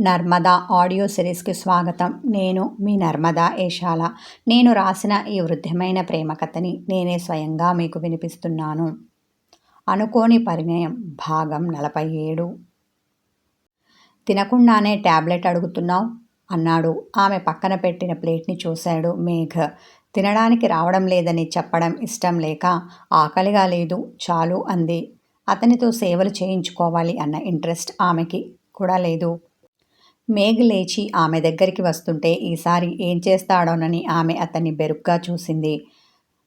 Narmada audio సిరీస్కి స్వాగతం. నేను మీ నర్మదా ఏషాల. నేను రాసిన ఈ వృద్ధమైన ప్రేమ కథని నేనే స్వయంగా మీకు వినిపిస్తున్నాను. అనుకోని పరిణయం. భాగం నలభై ఏడు. తినకుండానే ట్యాబ్లెట్ అడుగుతున్నావు? అన్నాడు. ఆమె పక్కన పెట్టిన ప్లేట్ని చూశాడు మేఘ. తినడానికి రావడం లేదని చెప్పడం ఇష్టం లేక ఆకలిగా లేదు చాలు అంది. అతనితో సేవలు చేయించుకోవాలి అన్న ఇంట్రెస్ట్ ఆమెకి కూడా లేదు. మేఘ లేచి ఆమె దగ్గరికి వస్తుంటే ఈసారి ఏం చేస్తాడోనని ఆమె అతన్ని బెరుగ్గా చూసింది.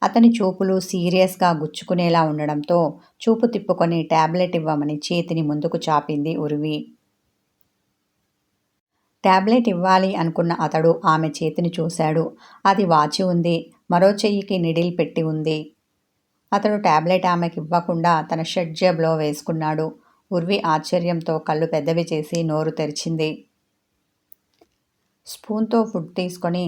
అతని చూపులు సీరియస్గా గుచ్చుకునేలా ఉండడంతో చూపు తిప్పుకొని ట్యాబ్లెట్ ఇవ్వమని చేతిని ముందుకు చాపింది ఉరివి. ట్యాబ్లెట్ ఇవ్వాలి అనుకున్న అతడు ఆమె చేతిని చూశాడు. అది వాచి ఉంది. మరో చెయ్యికి నిడిల్ పెట్టి ఉంది. అతడు ట్యాబ్లెట్ ఆమెకి ఇవ్వకుండా తన షెడ్ జేబులో వేసుకున్నాడు. ఉర్వి ఆశ్చర్యంతో కళ్ళు పెద్దవి చేసి నోరు తెరిచింది. స్పూన్తో ఫుడ్ తీసుకొని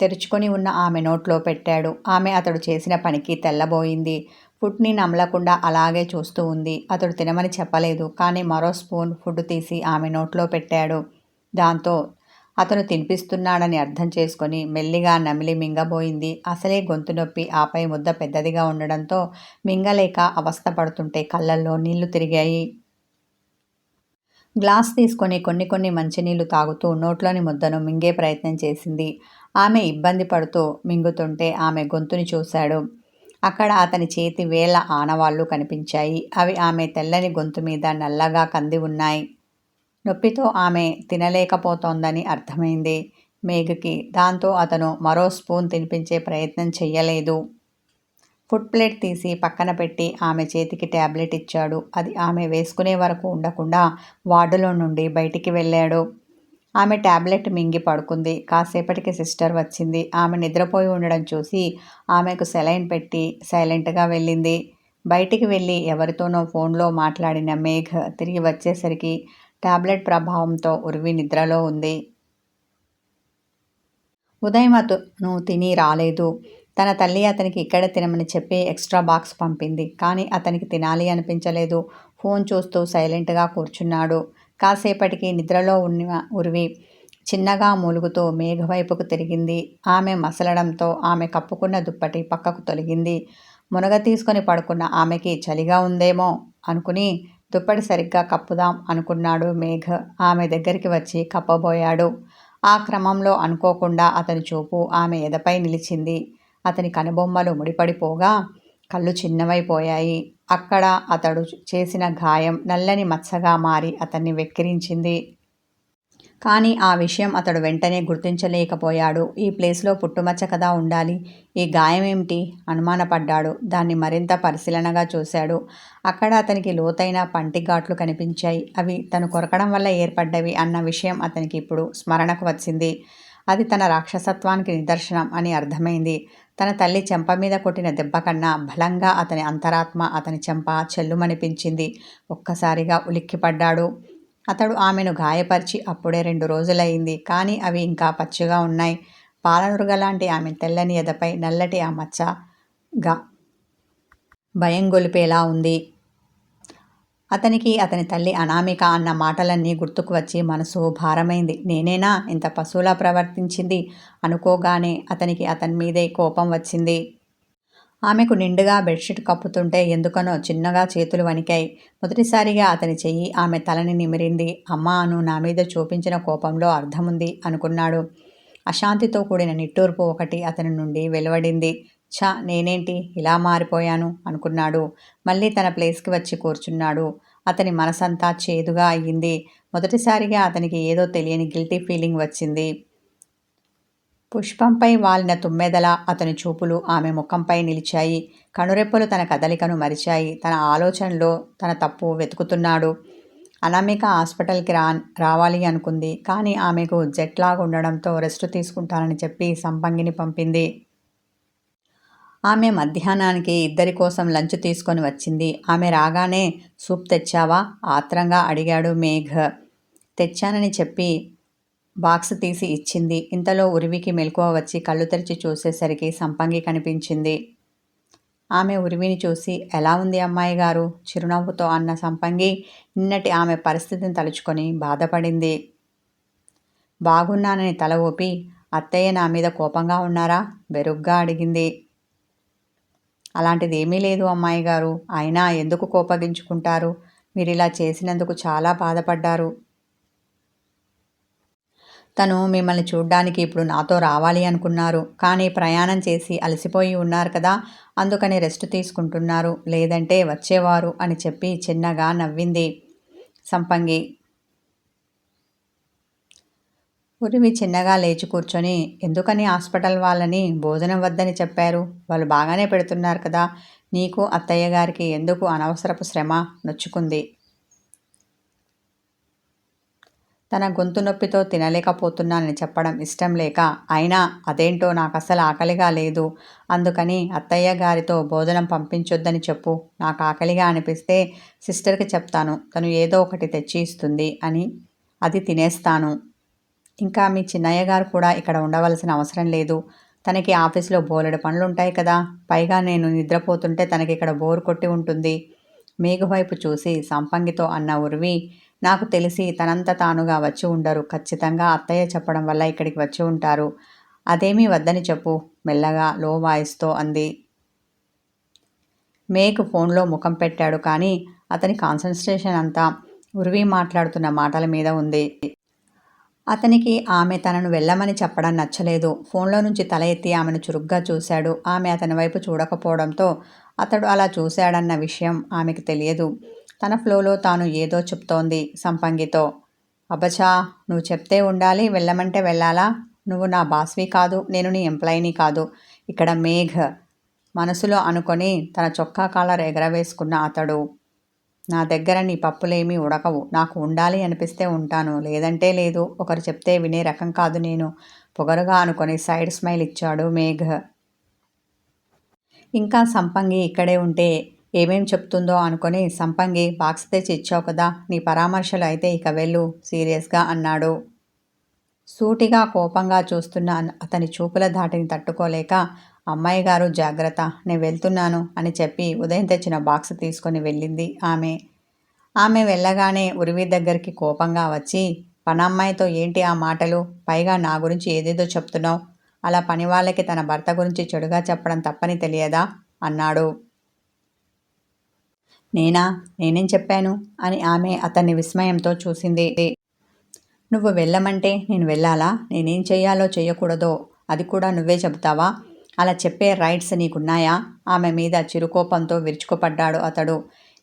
తెరుచుకొని ఉన్న ఆమె నోట్లో పెట్టాడు. ఆమె అతడు చేసిన పనికి తెల్లబోయింది. ఫుడ్ని నమలకుండా అలాగే చూస్తూ ఉంది. అతడు తినమని చెప్పలేదు. కానీ మరో స్పూన్ ఫుడ్ తీసి ఆమె నోట్లో పెట్టాడు. దాంతో అతను తినిపిస్తున్నాడని అర్థం చేసుకొని మెల్లిగా నమిలి మింగబోయింది. అసలే గొంతు నొప్పి ఆపై ముద్ద పెద్దదిగా ఉండడంతో మింగలేక అవస్థ పడుతుంటే కళ్ళల్లో నీళ్ళు తిరిగాయి. గ్లాస్ తీసుకొని కొన్ని కొన్ని మంచినీళ్ళు తాగుతూ నోట్లోని ముద్దను మింగే ప్రయత్నం చేసింది. ఆమె ఇబ్బంది పడుతూ మింగుతుంటే ఆమె గొంతుని చూశాడు. అక్కడ అతని చేతి వేల ఆనవాళ్ళు కనిపించాయి. అవి ఆమె తెల్లని గొంతు మీద నల్లగా కంది ఉన్నాయి. నొప్పితో ఆమె తినలేకపోతోందని అర్థమైంది. మేఘకి దాంతో అతను మరో స్పూన్ తినిపించే ప్రయత్నం చెయ్యలేదు. ఫుడ్ ప్లేట్ తీసి పక్కన పెట్టి ఆమె చేతికి ట్యాబ్లెట్ ఇచ్చాడు. అది ఆమె వేసుకునే వరకు ఉండకుండా వార్డులో నుండి బయటికి వెళ్ళాడు. ఆమె ట్యాబ్లెట్ మింగి పడుకుంది. కాసేపటికి సిస్టర్ వచ్చింది. ఆమె నిద్రపోయి ఉండడం చూసి ఆమెకు సెలైన్ పెట్టి సైలెంట్గా వెళ్ళింది. బయటికి వెళ్ళి ఎవరితోనో ఫోన్లో మాట్లాడిన మేఘ తిరిగి వచ్చేసరికి ట్యాబ్లెట్ ప్రభావంతో ఉరివి నిద్రలో ఉంది. ఉదయం అతను తిని రాలేదు. తన తల్లి అతనికి ఇక్కడ తినమని చెప్పి ఎక్స్ట్రా బాక్స్ పంపింది. కానీ అతనికి తినాలి అనిపించలేదు. ఫోన్ చూస్తూ సైలెంట్గా కూర్చున్నాడు. కాసేపటికి నిద్రలో ఉన్న ఉరివి చిన్నగా మూలుగుతూ మేఘవైపుకు తిరిగింది. ఆమె మసలడంతో ఆమె కప్పుకున్న దుప్పటి పక్కకు తొలగింది. మునగ తీసుకొని పడుకున్న ఆమెకి చలిగా ఉందేమో అనుకుని దుప్పటి సరిగ్గా కప్పుదాం అనుకున్నాడు మేఘ. ఆమె దగ్గరికి వచ్చి కప్పబోయాడు. ఆ క్రమంలో అనుకోకుండా అతని చూపు ఆమె ఎదపై నిలిచింది. అతని కనుబొమ్మలు ముడిపడిపోగా కళ్ళు చిన్నవైపోయాయి. అక్కడ అతడు చేసిన గాయం నల్లని మచ్చగా మారి అతన్ని వెక్కిరించింది. కానీ ఆ విషయం అతడు వెంటనే గుర్తించలేకపోయాడు. ఈ ప్లేస్లో పుట్టుమచ్చ కదా ఉండాలి? ఈ గాయం ఏమిటి? అనుమానపడ్డాడు. దాన్ని మరింత పరిశీలనగా చూశాడు. అక్కడ అతనికి లోతైన పంటి ఘాట్లు కనిపించాయి. అవి తను కొరకడం వల్ల ఏర్పడ్డవి అన్న విషయం అతనికి ఇప్పుడు స్మరణకు వచ్చింది. అది తన రాక్షసత్వానికి నిదర్శనం అని అర్థమైంది. తన తల్లి చెంప మీద కొట్టిన దెబ్బ కన్నా బలంగా అతని అంతరాత్మ అతని చెంప చెల్లుమనిపించింది. ఒక్కసారిగా ఉలిక్కిపడ్డాడు. అతడు ఆమెను గాయపరిచి అప్పుడే రెండు రోజులయ్యింది. కానీ అవి ఇంకా పచ్చిగా ఉన్నాయి. పాలనురుగలాంటి ఆమె తెల్లని ఎదపై నల్లటి ఆ మచ్చగా భయం గొలిపేలా ఉంది. అతనికి అతని తల్లి అనామిక అన్న మాటలన్నీ గుర్తుకు వచ్చి మనసు భారమైంది. నేనేనా? ఇంత పశువులా ప్రవర్తించింది? అనుకోగానే అతనికి అతని మీదే కోపం వచ్చింది. ఆమెకు నిండుగా బెడ్షీట్ కప్పుతుంటే ఎందుకనో చిన్నగా చేతులు వణికాయి. మొదటిసారిగా అతని చెయ్యి ఆమె తలని నిమిరింది. అమ్మ అను నా మీద చూపించిన కోపంలో అర్థముంది అనుకున్నాడు. అశాంతితో కూడిన నిట్టూర్పు ఒకటి అతని నుండి వెలువడింది. ఛా నేనేంటి? ఇలా మారిపోయాను అనుకున్నాడు. మళ్ళీ తన ప్లేస్కి వచ్చి కూర్చున్నాడు. అతని మనసంతా చేదుగా అయ్యింది. మొదటిసారిగా అతనికి ఏదో తెలియని గిల్టీ ఫీలింగ్ వచ్చింది. పుష్పంపై వాలిన తుమ్మెదల అతని చూపులు ఆమె ముఖంపై నిలిచాయి. కనురెప్పలు తన కదలికను మరిచాయి. తన ఆలోచనలో తన తప్పు వెతుకుతున్నాడు. అనామిక హాస్పిటల్కి రా రావాలి అనుకుంది. కానీ ఆమెకు జెట్లాగ్ ఉండడంతో రెస్ట్ తీసుకుంటానని చెప్పి సంపంగిని పంపింది. ఆమె మధ్యాహ్నానికి ఇద్దరి కోసం లంచ్ తీసుకొని వచ్చింది. ఆమె రాగానే సూప్ తెచ్చావా? ఆత్రంగా అడిగాడు మేఘ. తెచ్చానని చెప్పి బాక్స్ తీసి ఇచ్చింది. ఇంతలో ఉరివికి మెలకువ వచ్చి కళ్ళు తెరిచి చూసేసరికి సంపంగి కనిపించింది. ఆమె ఉరివిని చూసి ఎలా ఉంది అమ్మాయి గారు? చిరునవ్వుతో అన్న సంపంగి నిన్నటి ఆమె పరిస్థితిని తలుచుకొని బాధపడింది. బాగున్నానని తల ఊపి అత్తయ్య నా మీద కోపంగా ఉన్నారా? బెరుగ్గా అడిగింది. అలాంటిది ఏమీ లేదు అమ్మాయి గారు. అయినా ఎందుకు కోపగించుకుంటారు? మీరు ఇలా చేసినందుకు చాలా బాధపడ్డారు. తను మిమ్మల్ని చూడ్డానికి ఇప్పుడు నాతో రావాలి అనుకున్నారు. కానీ ప్రయాణం చేసి అలసిపోయి ఉన్నారు కదా. అందుకని రెస్ట్ తీసుకుంటున్నారు. లేదంటే వచ్చేవారు అని చెప్పి చిన్నగా నవ్వింది సంపంగి. ఉరివి చిన్నగా లేచి కూర్చొని ఎందుకని హాస్పిటల్ వాళ్ళని భోజనం వద్దని చెప్పారు? వాళ్ళు బాగానే పెడుతున్నారు కదా. నీకు అత్తయ్య గారికి ఎందుకు అనవసరపు శ్రమ నొచ్చుకుంది? తన గొంతు నొప్పితో తినలేకపోతున్నానని చెప్పడం ఇష్టం లేక అయినా అదేంటో నాకు అసలు ఆకలిగా లేదు. అందుకని అత్తయ్య గారితో భోజనం పంపించొద్దని చెప్పు. నాకు ఆకలిగా అనిపిస్తే సిస్టర్కి చెప్తాను. తను ఏదో ఒకటి తెచ్చి ఇస్తుంది అని అది తినేస్తాను. ఇంకా మీ చిన్నయ్య గారు కూడా ఇక్కడ ఉండవలసిన అవసరం లేదు. తనకి ఆఫీస్లో బోలెడు పనులు ఉంటాయి కదా. పైగా నేను నిద్రపోతుంటే తనకి ఇక్కడ బోరు కొట్టి ఉంటుంది. మేఘవైపు చూసి సంపంగితో అన్న ఉర్వి నాకు తెలిసి తనంత తానుగా వచ్చి ఉండరు. ఖచ్చితంగా అత్తయ్య చెప్పడం వల్ల ఇక్కడికి వచ్చి ఉంటారు. అదేమీ వద్దని చెప్పు మెల్లగా లో వాయిస్తో అంది. మేఘ్ ఫోన్లో ముఖం పెట్టాడు కానీ అతని కాన్సన్ట్రేషన్ అంతా ఉర్వి మాట్లాడుతున్న మాటల మీద ఉంది. అతనికి ఆమె తనను వెళ్ళమని చెప్పడం నచ్చలేదు. ఫోన్లో నుంచి తల ఎత్తి ఆమెను చురుగ్గా చూశాడు. ఆమె అతని వైపు చూడకపోవడంతో అతడు అలా చూశాడన్న విషయం ఆమెకు తెలియదు. తన ఫ్లోలో తాను ఏదో చెప్తోంది సంపంగితో. అబ్బచా నువ్వు చెప్తే ఉండాలి వెళ్ళమంటే వెళ్ళాలా? నువ్వు నా బాస్వి కాదు నేను నీ ఎంప్లాయీని కాదు. ఇక్కడ మేఘ్. మనసులో అనుకొని తన చొక్కా కాలర్ ఎగరవేసుకున్న అతడు. నా దగ్గర నీ పప్పులేమీ ఉడకవు. నాకు ఉండాలి అనిపిస్తే ఉంటాను. లేదంటే లేదు. ఒకరు చెప్తే వినే రకం కాదు నేను. పొగరుగా అనుకొని సైడ్ స్మైల్ ఇచ్చాడు మేఘ్. ఇంకా సంపంగి ఇక్కడే ఉంటే ఏమేం చెప్తుందో అనుకొని సంపంగి బాక్స్ తెచ్చి ఇచ్చావు కదా నీ పరామర్శలు అయితే ఇక వెళ్ళు సీరియస్గా అన్నాడు. సూటిగా కోపంగా చూస్తున్న అతని చూపుల ధాటిని తట్టుకోలేక అమ్మాయి గారు జాగ్రత్త నేను వెళ్తున్నాను అని చెప్పి ఉదయం తెచ్చిన బాక్స్ తీసుకొని వెళ్ళింది ఆమె. ఆమె వెళ్ళగానే ఉరివి దగ్గరికి కోపంగా వచ్చి పనమ్మాయితో ఏంటి ఆ మాటలు? పైగా నా గురించి ఏదేదో చెప్తున్నావు. అలా పని వాళ్ళకి తన భర్త గురించి చెడుగా చెప్పడం తప్పని తెలియదా? అన్నాడు. నేనా? నేనేం చెప్పాను? అని ఆమె అతన్ని విస్మయంతో చూసింది. నువ్వు వెళ్ళమంటే నేను వెళ్ళాలా? నేనేం చేయాలో చేయకూడదో అది కూడా నువ్వే చెబుతావా? అలా చెప్పే రైట్స్ నీకున్నాయా? ఆమె మీద చిరుకోపంతో విరుచుకుపడ్డాడు అతడు.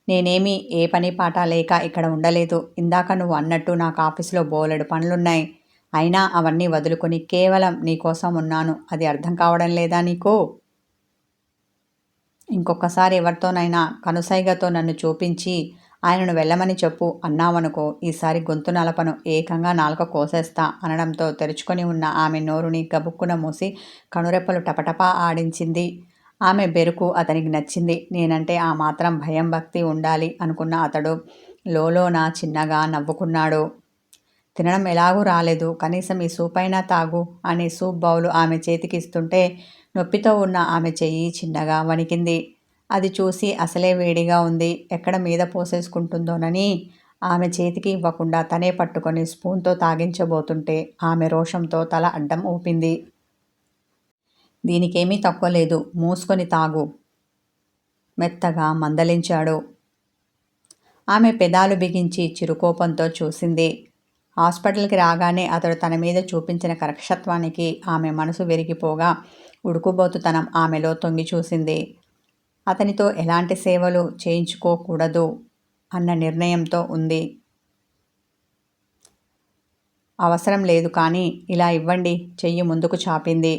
నేనేమీ ఏ పని పాట లేక ఇక్కడ ఉండలేదు. ఇందాక నువ్వు అన్నట్టు నాకు ఆఫీస్లో బోలెడు పనులున్నాయి. అయినా అవన్నీ వదులుకొని కేవలం నీకోసం ఉన్నాను. అది అర్థం కావడం లేదా నీకు? ఇంకొకసారి ఎవరితోనైనా కనుసైగతో నన్ను చూపించి ఆయనను వెళ్ళమని చెప్పు అన్నావనుకో ఈసారి గొంతు నలపను ఏకంగా నాలుక కోసేస్తా అనడంతో తెరుచుకొని ఉన్న ఆమె నోరుని గబుక్కున మూసి కనురెప్పలు టపటపా ఆడించింది. ఆమె బెరుకు అతనికి నచ్చింది. నేనంటే ఆ మాత్రం భయం భక్తి ఉండాలి అనుకున్న అతడు లోలోన చిన్నగా నవ్వుకున్నాడు. తినడం ఎలాగూ రాలేదు. కనీసం ఈ సూప్ అయినా తాగు అని సూప్ బౌలు ఆమె చేతికి ఇస్తుంటే నొప్పితో ఉన్న ఆమె చెయ్యి చిన్నగా వణికింది. అది చూసి అసలే వేడిగా ఉంది. ఎక్కడ మీద పోసేసుకుంటుందోనని ఆమె చేతికి ఇవ్వకుండా తనే పట్టుకొని స్పూన్తో తాగించబోతుంటే ఆమె రోషంతో తల అడ్డం ఊపింది. దీనికేమీ తక్కువ లేదు. మూసుకొని తాగు. మెత్తగా మందలించాడు. ఆమె పెదాలు బిగించి చిరుకోపంతో చూసింది. హాస్పిటల్కి రాగానే అతడు తన మీద చూపించిన కరక్షత్వానికి ఆమె మనసు విరిగిపోగా ఉడుకుబోతుతనం ఆమెలో తొంగి చూసింది. అతనితో ఎలాంటి సేవలు చేయించుకోకూడదు అన్న నిర్ణయంతో ఉంది. అవసరం లేదు కానీ ఇలా ఇవ్వండి చెయ్యి ముందుకు చాపింది.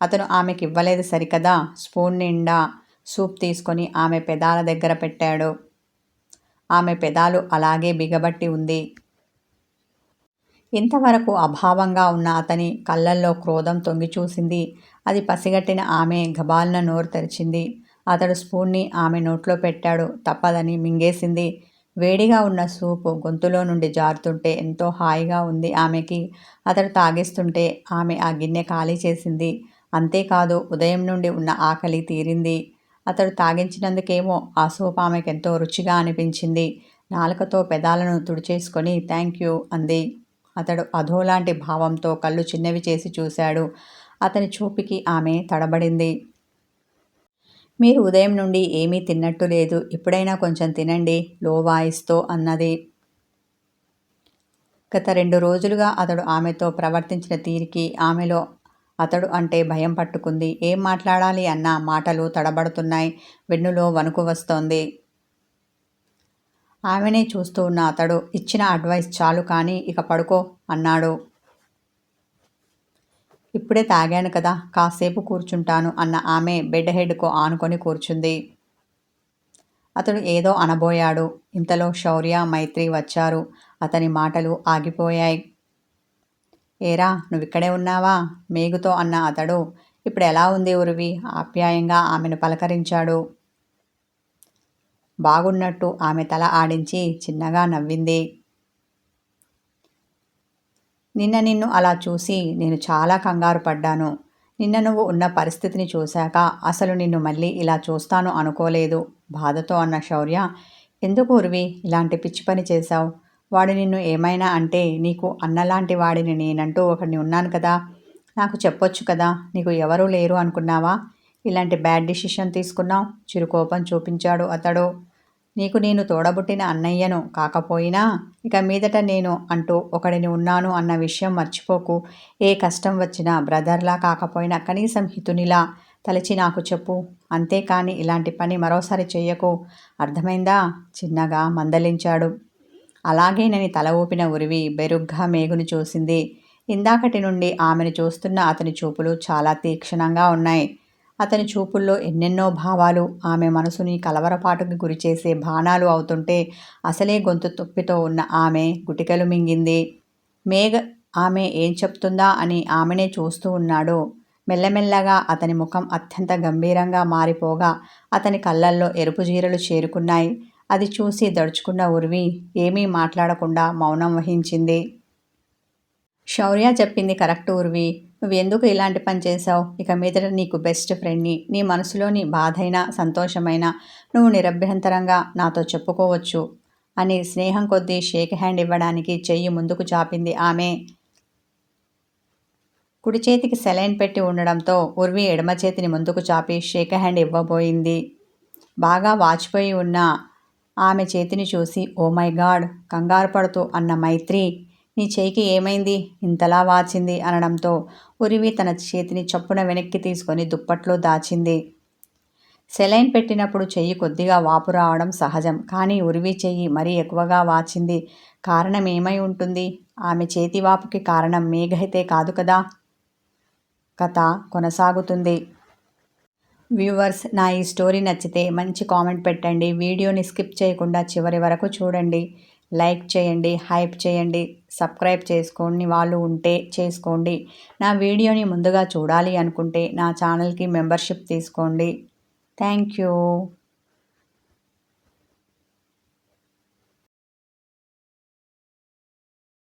అతను ఆమెకి ఇవ్వలేదు సరికదా? స్పూన్ నిండా సూప్ తీసుకొని ఆమె పెదాల దగ్గర పెట్టాడు. ఆమె పెదాలు అలాగే బిగబట్టి ఉంది. ఇంతవరకు అభావంగా ఉన్న అతని కళ్ళల్లో క్రోధం తొంగి చూసింది. అది పసిగట్టిన ఆమె గబాల్న నోరు తెరిచింది. అతడు స్పూన్ని ఆమె నోట్లో పెట్టాడు. తప్పదని మింగేసింది. వేడిగా ఉన్న సూపు గొంతులో నుండి జారుతుంటే ఎంతో హాయిగా ఉంది ఆమెకి. అతడు తాగిస్తుంటే ఆమె ఆ గిన్నె ఖాళీ చేసింది. అంతేకాదు ఉదయం నుండి ఉన్న ఆకలి తీరింది. అతడు తాగించినందుకేమో ఆ సూప్ ఆమెకు ఎంతో రుచిగా అనిపించింది. నాలుకతో పెదాలను తుడిచేసుకొని థ్యాంక్ యూ అంది. అతడు అధోలాంటి భావంతో కళ్ళు చిన్నవి చేసి చూశాడు. అతని చూపికి ఆమె తడబడింది. మీరు ఉదయం నుండి ఏమీ తిన్నట్టు లేదు. ఎప్పుడైనా కొంచెం తినండి. లో వాయిస్తో అన్నది. గత రెండు రోజులుగా అతడు ఆమెతో ప్రవర్తించిన తీరికి ఆమెలో అతడు అంటే భయం పట్టుకుంది. ఏం మాట్లాడాలి అన్న మాటలు తడబడుతున్నాయి. వెన్నులో వణుకు వస్తోంది. ఆమెనే చూస్తూ ఉన్న అతడు ఇచ్చిన అడ్వైస్ చాలు కానీ ఇక పడుకో అన్నాడు. ఇప్పుడే తాగాను కదా కాసేపు కూర్చుంటాను అన్న ఆమె బెడ్ హెడ్కు ఆనుకొని కూర్చుంది. అతడు ఏదో అనబోయాడు. ఇంతలో శౌర్య మైత్రి వచ్చారు. అతని మాటలు ఆగిపోయాయి. ఏరా నువ్విక్కడే ఉన్నావా? మేగుతో అన్న అతడు ఇప్పుడు ఎలా ఉంది ఉరివి? ఆప్యాయంగా ఆమెను పలకరించాడు. బాగున్నట్టు ఆమె తల ఆడించి చిన్నగా నవ్వింది. నిన్న నిన్ను అలా చూసి నేను చాలా కంగారు పడ్డాను. నిన్న నువ్వు ఉన్న పరిస్థితిని చూశాక అసలు నిన్ను మళ్ళీ ఇలా చూస్తాను అనుకోలేదు. బాధతో అన్న శౌర్య ఎందుకు ఉరివి ఇలాంటి పిచ్చి పని చేశావు? వాడు నిన్ను ఏమైనా అంటే నీకు అన్నలాంటి వాడిని నేనంటూ ఒకడిని ఉన్నాను కదా. నాకు చెప్పొచ్చు కదా నీకు ఎవరూ లేరు అనుకున్నావా? ఇలాంటి బ్యాడ్ డిసిషన్ తీసుకున్నావు? చిరుకోపం చూపించాడు అతడు. నీకు నేను తోడబుట్టిన అన్నయ్యను కాకపోయినా ఇక మీదట నేను అంటూ ఒకడిని ఉన్నాను అన్న విషయం మర్చిపోకు. ఏ కష్టం వచ్చినా బ్రదర్లా కాకపోయినా కనీసం హితునిలా తలచి నాకు చెప్పు. అంతేకాని ఇలాంటి పని మరోసారి చెయ్యకు. అర్థమైందా? చిన్నగా మందలించాడు. అలాగేనని తల ఊపిన ఉరివి బెరుగ్గా మేగుని చూసింది. ఇందాకటి నుండి ఆమెను చూస్తున్న అతని చూపులు చాలా తీక్షణంగా ఉన్నాయి. అతని చూపుల్లో ఎన్నెన్నో భావాలు. ఆమె మనసుని కలవరపాటుకి గురిచేసే బాణాలు అవుతుంటే అసలే గొంతు తొప్పితో ఉన్న ఆమె గుటికలు మింగింది. మేఘ ఆమె ఏం చెప్తుందా అని ఆమెనే చూస్తూ ఉన్నాడు. మెల్లమెల్లగా అతని ముఖం అత్యంత గంభీరంగా మారిపోగా అతని కళ్ళల్లో ఎరుపు జీరలు చేరుకున్నాయి. అది చూసి దడుచుకున్న ఉర్వి ఏమీ మాట్లాడకుండా మౌనం వహించింది. శౌర్య చెప్పింది కరెక్ట్ ఉర్వి. నువ్వు ఎందుకు ఇలాంటి పని చేశావు? ఇక మీదట నీకు బెస్ట్ ఫ్రెండ్ని నీ మనసులోని బాధైనా సంతోషమైనా నువ్వు నిరభ్యంతరంగా నాతో చెప్పుకోవచ్చు. అని స్నేహం కొద్దీ షేక్ హ్యాండ్ ఇవ్వడానికి చెయ్యి ముందుకు చాపింది ఆమె. కుడి చేతికి సెలైన్ పెట్టి ఉండడంతో ఉర్వి ఎడమ చేతిని ముందుకు చాపి షేక్ హ్యాండ్ ఇవ్వబోయింది. బాగా వాచిపోయి ఉన్న ఆమె చేతిని చూసి ఓ మై గాడ్! కంగారు పడుతూ అన్న మైత్రి నీ చేయికి ఏమైంది? ఇంతలా వాచింది అనడంతో ఉరివి తన చేతిని చప్పున వెనక్కి తీసుకొని దుప్పట్లో దాచింది. సెలైన్ పెట్టినప్పుడు చెయ్యి కొద్దిగా వాపు రావడం సహజం. కానీ ఉరివి చెయ్యి మరీ ఎక్కువగా వాచింది. కారణం ఏమై ఉంటుంది? ఆమె చేతి వాపుకి కారణం మేఘైతే కాదు కదా? కథ కొనసాగుతుంది. వ్యూవర్స్ నా ఈ స్టోరీ నచ్చితే మంచి కామెంట్ పెట్టండి. వీడియోని స్కిప్ చేయకుండా చివరి వరకు చూడండి. లైక్ చేయండి హైప్ చేయండి సబ్స్క్రైబ్ చేసుకోండి వాళ్ళు ఉంటే చేసుకోండి. నా వీడియోని ముందుగా చూడాలి అనుకుంటే నా ఛానల్కి మెంబర్షిప్ తీసుకోండి. Thank you.